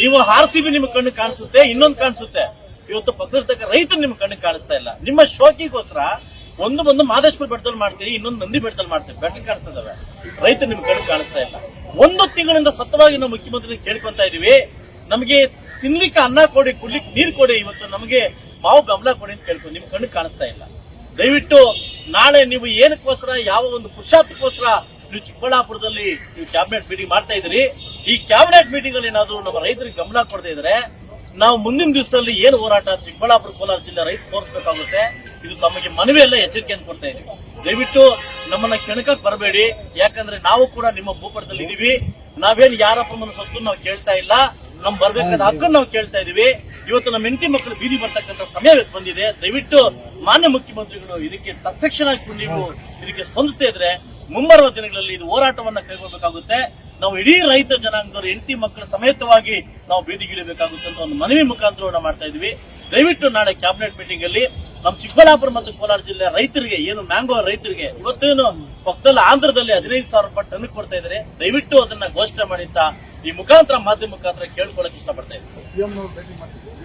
ನೀವು R C B ನಿಮ್ ಕಣ್ಣು ಕಾಣಿಸುತ್ತೆ, ಇನ್ನೊಂದು ಕಾಣಿಸುತ್ತೆ. ಇವತ್ತು ಪಕ್ಕದಲ್ಲಿರ್ತಕ್ಕ ರೈತ ನಿಮ್ ಕಣ್ಣು ಕಾಣಿಸ್ತಾ ಇಲ್ಲ. ನಿಮ್ಮ ಶೋಕಿಗೋಸ್ಕರ ಒಂದು ಬಂದು ಮಾದೇಶ್ವರ ಬೆಟ್ಟದಲ್ಲಿ ಮಾಡ್ತೀರಿ, ಇನ್ನೊಂದು ನಂದಿ ಬೆಟ್ಟದಲ್ಲಿ ಮಾಡ್ತೀರಿ. ಬೆಟ್ಟ ಕಾಣಿಸ್ತದವೆ ರೈತ ನಿಮ್ ಕಣ್ಣು ಕಾಣಿಸ್ತಾ ಇಲ್ಲ. ಒಂದು ತಿಂಗಳಿಂದ ಸತವಾಗಿ ನಾವು ಮುಖ್ಯಮಂತ್ರಿ ಕೇಳ್ಕೊಂತ ಇದೀವಿ. ನಮಗೆ ತಿನ್ಲಿಕ್ಕೆ ಅನ್ನ ಕೊಡಿ, ಕುಡ್ಲಿಕ್ಕೆ ನೀರು ಕೊಡಿ, ಇವತ್ತು ನಮಗೆ ಮಾವು ಗಮಲ ಕೊಡಿ ಅಂತ ಕೇಳ್ಕೊಂಡು ನಿಮ್ ಕಣ್ಣು ಕಾಣಿಸ್ತಾ ಇಲ್ಲ. ದಯವಿಟ್ಟು ನಾಳೆ ನೀವು ಏನಕ್ಕೋಸ್ಕರ, ಯಾವ ಒಂದು ಪುರುಷಾರ್ಥಕ್ಕೋಸ್ಕರ ನೀವು ಚಿಕ್ಕಬಳ್ಳಾಪುರದಲ್ಲಿ ನೀವು ಕ್ಯಾಬಿನೆಟ್ ಮೀಟಿಂಗ್ ಮಾಡ್ತಾ ಇದ್ರಿ ಈ ಕ್ಯಾಬಿನೆಟ್ ಮೀಟಿಂಗ್ ಅಲ್ಲಿ ಏನಾದ್ರು ನಮ್ಮ ರೈತರಿಗೆ ಗಮನ ಕೊಡದೇ ಇದ್ರೆ, ನಾವು ಮುಂದಿನ ದಿವಸದಲ್ಲಿ ಏನು ಹೋರಾಟ ಚಿಕ್ಕಬಳ್ಳಾಪುರ ಕೋಲಾರ ಜಿಲ್ಲೆ ರೈತ ತೋರಿಸಬೇಕಾಗುತ್ತೆ. ಇದು ತಮಗೆ ಮನವಿ ಎಲ್ಲ ಎಚ್ಚರಿಕೆಯನ್ನು ಕೊಡ್ತಾ ಇದ್ದೀವಿ ದಯವಿಟ್ಟು ನಮ್ಮನ್ನ ಕೆಣಕಕ್ಕೆ ಬರಬೇಡಿ. ಯಾಕಂದ್ರೆ ನಾವು ಕೂಡ ನಿಮ್ಮ ಭೂಪಟದಲ್ಲಿ ಇದೀವಿ. ನಾವೇನು ಯಾರಪ್ಪ ಮನ ಸೊತ್ತು ನಾವು ಕೇಳ್ತಾ ಇಲ್ಲ. ನಮ್ ಬರ್ಬೇಕಾದ ಹಕ್ಕನ್ನು ನಾವು ಕೇಳ್ತಾ ಇದೀವಿ. ಇವತ್ತು ನಮ್ಮ ಹೆಂಡತಿ ಮಕ್ಕಳು ಬೀದಿ ಬರ್ತಕ್ಕಂಥ ಸಮಯ ಬಂದಿದೆ. ದಯವಿಟ್ಟು ಮಾನ್ಯ ಮುಖ್ಯಮಂತ್ರಿಗಳು ಇದಕ್ಕೆ ತತ್ಕ್ಷಣ ನೀವು ಇದಕ್ಕೆ ಸ್ಪಂದಿಸ್ತಾ ಇದ್ರೆ ಮುಂಬರುವ ದಿನಗಳಲ್ಲಿ ಇದು ಹೋರಾಟವನ್ನ ಕೈಗೊಳ್ಳಬೇಕಾಗುತ್ತೆ ನಾವು ಇಡೀ ರೈತ ಜನಾಂಗದವರು, ಹೆಂಡತಿ ಮಕ್ಕಳ ಸಮೇತವಾಗಿ ನಾವು ಬೀದಿಗಿಳಿಬೇಕಾಗುತ್ತೆ ಅಂತ ಒಂದು ಮನವಿ ಮುಖಾಂತರ ಮಾಡ್ತಾ ಇದ್ವಿ. ದಯವಿಟ್ಟು ನಾಳೆ ಕ್ಯಾಬಿನೆಟ್ ಮೀಟಿಂಗ್ ಅಲ್ಲಿ ನಮ್ಮ ಚಿಕ್ಕಬಳ್ಳಾಪುರ ಮತ್ತು ಕೋಲಾರ ಜಿಲ್ಲೆ ರೈತರಿಗೆ, ಏನು ಮ್ಯಾಂಗೋ ರೈತರಿಗೆ, ಇವತ್ತೇನು ಪಕ್ಕದಲ್ಲಿ ಆಂಧ್ರದಲ್ಲಿ ಹದಿನೈದು ಸಾವಿರ ರೂಪಾಯಿ ಟನ್ ಕೊಡ್ತಾ ಇದ್ದಾರೆ. ದಯವಿಟ್ಟು ಅದನ್ನ ಘೋಷಣೆ ಮಾಡಿ ಈ ಮುಖಾಂತರ ಮಾಧ್ಯಮ ಮುಖಾಂತರ ಕೇಳ್ಕೊಳಕ್ ಇಷ್ಟಪಡ್ತಾ ಇದ್ದೀನಿ.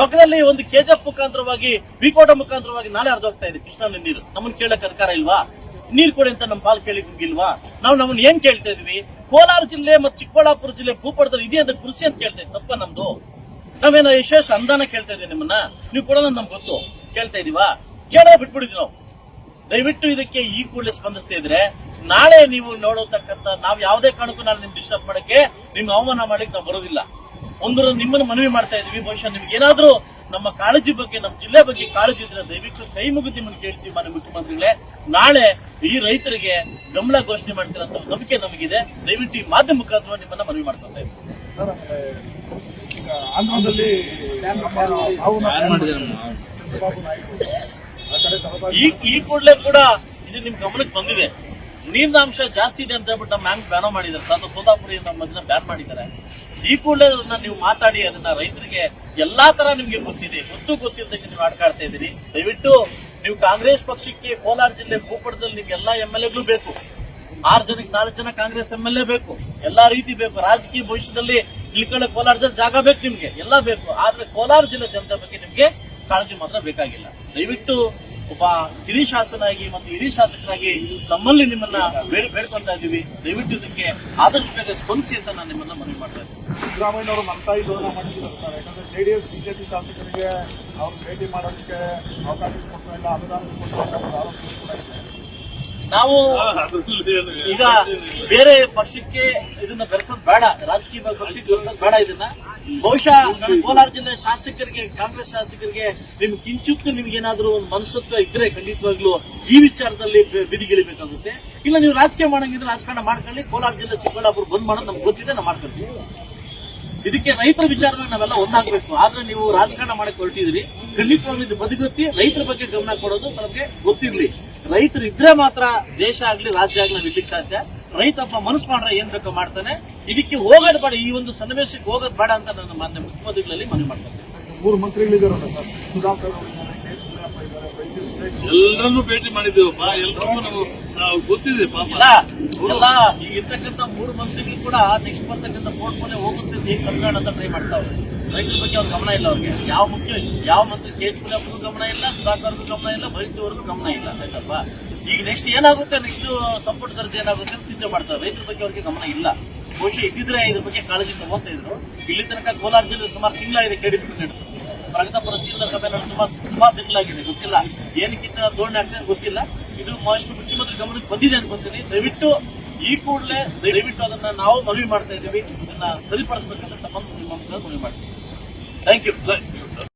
ಪಕ್ಕದಲ್ಲಿ ಒಂದು ಕೆಜೆಫ್ ಮುಖಾಂತರವಾಗಿ, ವಿಕೋಟ ಮುಖಾಂತರವಾಗಿ ನಾಳೆ ಹರಿದು ಹೋಗ್ತಾ ಇದೆ. ಕೃಷ್ಣ ನೀರು. ನಮ್ಮನ್ನ ಕೇಳಕ್ ಅಧಿಕಾರ ಇಲ್ವಾ? ನೀರ್ ಕೊಡಿ ಅಂತ ನಮ್ಮ ಪಾಲ್ ಕೇಳಿ ಇಲ್ವಾ ನಾವು ನಮ್ಮನ್ನ ಏನ್ ಕೇಳ್ತಾ ಇದೀವಿ? ಕೋಲಾರ ಜಿಲ್ಲೆ ಮತ್ತೆ ಚಿಕ್ಕಬಳ್ಳಾಪುರ ಜಿಲ್ಲೆ ಭೂಪಟದಲ್ಲಿ ಇದೇ ಅಂತ ಕೃಷಿ ಅಂತ ಕೇಳ್ತಾ ಇದ್ದೀವಿ ತಪ್ಪ ನಮ್ದು? ನಾವೇನೋ ಯಶಸ್ ಅಂದಾನ ಕೇಳ್ತಾ ಇದೀವಿ ನಿಮ್ಮನ್ನ? ನೀವು ಕೂಡ ನಮ್ಗೆ ಗೊತ್ತು. ಕೇಳ್ತಾ ಇದೀವಾ? ಕೇಳೋ ಬಿಟ್ಬಿಡಿದ್ವಿ ನಾವು. ದಯವಿಟ್ಟು ಇದಕ್ಕೆ ಈ ಕೂಡಲೇ ಸ್ಪಂದಿಸ್ತಾ ಇದ್ರೆ, ನಾಳೆ ನೀವು ನೋಡೋತಕ್ಕಂತ ನಾವು ಯಾವುದೇ ಕಾರಣಕ್ಕೂ ನಾನು ನಿಮ್ ಡಿಸ್ಟರ್ಬ್ ಮಾಡಕ್ಕೆ ನಿಮ್ಗೆ ಅವಮಾನ ಮಾಡಕ್ಕೆ ನಾವು ಬರೋದಿಲ್ಲ. ಒಂದು ನಿಮ್ಮನ್ನು ಮನವಿ ಮಾಡ್ತಾ ಇದೀವಿ ಬಹುಶಃ ನಿಮ್ಗೆ ಏನಾದ್ರೂ ನಮ್ಮ ಕಾಳಜಿ ಬಗ್ಗೆ ನಮ್ಮ ಜಿಲ್ಲೆ ಬಗ್ಗೆ ಕಾಳಜಿ ಇದ್ರೆ ದಯವಿಟ್ಟು ಕೈ ಮುಗಿದು ನಿಮ್ಮನ್ನು ಕೇಳ್ತೀವಿ ಮಾನ್ಯ ಮುಖ್ಯಮಂತ್ರಿಗಳೇ. ನಾಳೆ ಈ ರೈತರಿಗೆ ಗಮನ ಘೋಷಣೆ ಮಾಡ್ತೀರಂತ ಒಂದು ನಂಬಿಕೆ ನಮಗಿದೆ. ದಯವಿಟ್ಟು ಈ ಮಾಧ್ಯಮ ಮುಖಾಂತರ ನಿಮ್ಮನ್ನ ಮನವಿ ಮಾಡ್ಕೊತಾ ಇದ್ದೀವಿ. ಆಂಧ್ರದಲ್ಲಿ ಈ ಈ ಕೂಡಲೇ ಕೂಡ ಇದು ನಿಮ್ ಗಮನಕ್ಕೆ ಬಂದಿದೆ. ನೀರಿನ ಅಂಶ ಜಾಸ್ತಿ ಇದೆ ಅಂತ ಹೇಳ್ಬಿಟ್ಟು ನಮ್ಮ ಬ್ಯಾನ್ ಮಾಡಿದ್ದಾರೆ. ತಾನು ಸೋದಾಪುರಿ ನಮ್ಮ ಬ್ಯಾನ್ ಮಾಡಿದ್ದಾರೆ. ಈ ಕೂಡಲೇ ಅದನ್ನ ನೀವು ಮಾತಾಡಿ ಅದನ್ನ ರೈತರಿಗೆ ಎಲ್ಲಾ ತರ ನಿಮ್ಗೆ ಗೊತ್ತಿದೆ. ಗೊತ್ತು ಗೊತ್ತಿದ್ದಕ್ಕೆ ನೀವು ಆಡ್ಕಾಡ್ತಾ ಇದ್ದೀರಿ. ದಯವಿಟ್ಟು ನೀವು ಕಾಂಗ್ರೆಸ್ ಪಕ್ಷಕ್ಕೆ ಕೋಲಾರ ಜಿಲ್ಲೆ ಭೂಪಟದಲ್ಲಿ ನಿಮ್ಗೆ ಎಲ್ಲಾ ಎಂ ಎಲ್ ಎಗಳು ಬೇಕು. ಆರು ಜನಕ್ಕೆ ನಾಲ್ಕು ಜನ ಕಾಂಗ್ರೆಸ್ ಎಂ ಎಲ್ ಎ ಬೇಕು. ಎಲ್ಲಾ ರೀತಿ ಬೇಕು. ರಾಜಕೀಯ ಭವಿಷ್ಯದಲ್ಲಿ ಇಳ್ಕೊಳ್ಳೋ ಕೋಲಾರ ಜನ ಜಾಗ ಬೇಕು ನಿಮ್ಗೆ. ಎಲ್ಲ ಬೇಕು. ಆದ್ರೆ ಕೋಲಾರ ಜಿಲ್ಲೆ ಜನತೆ ಬಗ್ಗೆ ನಿಮ್ಗೆ ಕಾಳಜಿ ಮಾತ್ರ ಬೇಕಾಗಿಲ್ಲ. ದಯವಿಟ್ಟು ಒಬ್ಬ ಹಿರಿಯ ಶಾಸನಾಗಿ ಮತ್ತು ಹಿರಿಯ ಶಾಸಕರಾಗಿ ನಮ್ಮಲ್ಲಿ ನಿಮ್ಮನ್ನ ಬೇಡಿ ಬೇಡ್ಕೊಂತಾ ಇದೀವಿ ದಯವಿಟ್ಟು ಇದಕ್ಕೆ ಆದಷ್ಟು ಬೇಗ ಸ್ಪಂದಿಸಿ ಅಂತ ನಾನು ನಿಮ್ಮನ್ನ ಮನವಿ ಮಾಡ್ತಾ ಇದ್ದೀನಿ. ಸಿದ್ದರಾಮಯ್ಯ ಅವರು ನಮ್ಮ ತಾಯಿ ಧೋರಣೆ ಮಾಡಿದ್ದಾರೆ ಸರ್. ಯಾಕಂದ್ರೆ ಜೆಡಿಎಸ್ ಬಿಜೆಪಿ ಶಾಸಕರಿಗೆ ಅವ್ರು ಭೇಟಿ ಮಾಡೋದಕ್ಕೆ ಅವಕಾಶ ಕೊಡ್ತಾ ಇಲ್ಲ ಅನುದಾನ ನಾವು ಈಗ ಬೇರೆ ಪಕ್ಷಕ್ಕೆ ಇದನ್ನ ಬೆರೆಸೋದು ಬೇಡ. ರಾಜಕೀಯ ಪಕ್ಷಕ್ಕೆ ಬೆರೆಸೋದು ಬೇಡ ಇದನ್ನ. ಬಹುಶಃ ಕೋಲಾರ ಜಿಲ್ಲೆ ಶಾಸಕರಿಗೆ, ಕಾಂಗ್ರೆಸ್ ಶಾಸಕರಿಗೆ ನಿಮ್ ಕಿಂಚಿತ್ತು ನಿಮ್ಗೆ ಏನಾದ್ರು ಒಂದು ಮನಸ್ಸತ್ವ ಇದ್ರೆ ಖಂಡಿತವಾಗ್ಲೂ ಈ ವಿಚಾರದಲ್ಲಿ ಬಿದಿಗಿಳಿಬೇಕಾಗುತ್ತೆ. ಇಲ್ಲ, ನೀವು ರಾಜಕೀಯ ಮಾಡಂಗಿದ್ರೆ ರಾಜಕಾರಣ ಮಾಡ್ಕೊಳ್ಳಿ. ಕೋಲಾರ ಜಿಲ್ಲೆ ಚಿಕ್ಕಬಳ್ಳಾಪುರ ಬಂದ್ ಮಾಡೋದು ನಮ್ಗೆ ಗೊತ್ತಿದೆ, ನಾವು ಮಾಡ್ಕೊಳ್ತೀವಿ. ಇದಕ್ಕೆ ರೈತರ ವಿಚಾರವಾಗಿ ನಾವೆಲ್ಲ ಒಂದಾಗಬೇಕು. ಆದ್ರೆ ನೀವು ರಾಜಕಾರಣ ಮಾಡಕ್ಕೆ ಹೊರಟಿದ್ರಿ ಖಂಡಿತವಾಗ್ಲೂ ಇದು ಬದಿಗೊತ್ತಿ, ರೈತರ ಬಗ್ಗೆ ಗಮನ ಕೊಡೋದು ನಮಗೆ ಗೊತ್ತಿರ್ಲಿ. ರೈತರು ಇದ್ರೆ ಮಾತ್ರ ದೇಶ ಆಗ್ಲಿ, ರಾಜ್ಯ ಆಗ್ಲಿ, ನಾವು ಸಾಧ್ಯ. ರೈತ ಒಬ್ಬ ಮನಸ್ಸು ಮಾಡ್ರೆ ಏನ್ ಬೇಕೋ ಮಾಡ್ತಾನೆ. ಇದಕ್ಕೆ ಹೋಗೋದು ಬೇಡ ಈ ಒಂದು ಸನ್ನಿವೇಶಕ್ಕೆ ಹೋಗೋದು ಬೇಡ ಅಂತ ನನ್ನ ಮಾನ್ಯ ಮುಖ್ಯಮಂತ್ರಿಗಳಲ್ಲಿ ಮನವಿ ಮಾಡ್ತಾರೆ. ಮೂರು ಸುಧಾಕರ್ ಸುಧಾಕರ್ ಸೇರಿ? ಎಲ್ಲರನ್ನೂ ಭೇಟಿ ಮಾಡಿದ್ದೇವಪ್ಪ ಎಲ್ಲರೂ ನಾವು ನಾವು ಗೊತ್ತಿದೆ ಪಾಪ. ಈಗ ಇರ್ತಕ್ಕಂಥ ಮೂರು ಮಂತ್ರಿಗಳು ಕೂಡ ನೆಕ್ಸ್ಟ್ ಬರ್ತಕ್ಕಂಥ ಪೋರ್ಟ್ಫೋಲಿಯೋ ಹೋಗುತ್ತೆ ಅಂತ ಹೇಗೆ ಕಲ್ಯಾಣ ಅಂತ ಟ್ರೈ ಮಾಡ್ತಾವ್ರೆ. ರೈತರ ಬಗ್ಗೆ ಅವ್ರ ಗಮನ ಇಲ್ಲ ಅವ್ರಿಗೆ. ಯಾವ ಮುಖ್ಯ ಯಾವ ಮಂತ್ರಿ ಕೆ ಎಚ್ ಅವ್ರಿಗೂ ಗಮನ ಇಲ್ಲ ಸುಧಾಕರ್ಗೂ ಗಮನ ಇಲ್ಲ ಬೈತಿಯವ್ರಿಗೂ ಗಮನ ಇಲ್ಲ ಆಯ್ತಪ್ಪ? ಈಗ ನೆಕ್ಸ್ಟ್ ಏನಾಗುತ್ತೆ? ನೆಕ್ಸ್ಟ್ ಸಂಪುಟ ದರ್ಜೆ ಏನಾಗುತ್ತೆ ಅಂತ ಚಿಂತೆ ಮಾಡ್ತಾರೆ. ರೈತರ ಬಗ್ಗೆ ಅವರಿಗೆ ಗಮನ ಇಲ್ಲ. ಬಹುಶಃ ಇದ್ದಿದ್ರೆ ಇದ್ರ ಬಗ್ಗೆ ಕಾಳಜಿ ತಗೋತಾ ಇದ್ರು. ಇಲ್ಲಿ ತನಕ ಕೋಲಾರ ಜಿಲ್ಲೆ ಸುಮಾರು ತಿಂಗಳ ಇದೆ ಕೆಡಿಬಿಟ್ಟು ನಡೆದು. ಪ್ರಗತ ಪರಿಶೀಲನಾ ಸಭೆ ನಡೆದು ತುಂಬಾ ತುಂಬಾ ತಿಂಗಳಾಗಿದೆ. ಗೊತ್ತಿಲ್ಲ. ಏನಕ್ಕಿಂತ ಧೋರಣೆ ಆಗ್ತದೆ ಗೊತ್ತಿಲ್ಲ. ಇದು ಮಹಾಷ್ಟು ಮುಖ್ಯಮಂತ್ರಿ ಗಮನಕ್ಕೆ ಬಂದಿದೆ ಅನ್ಕೊಂತೀನಿ ದಯವಿಟ್ಟು ಈ ಕೂಡಲೇ, ದಯವಿಟ್ಟು ಅದನ್ನ ನಾವು ಮನವಿ ಮಾಡ್ತಾ ಇದ್ದೀವಿ. ಇದನ್ನ ಸರಿಪಡಿಸಬೇಕಂತ ತಮ್ಮ ಮನವಿ ಮಾಡ್ತೀವಿ ಥ್ಯಾಂಕ್ ಯು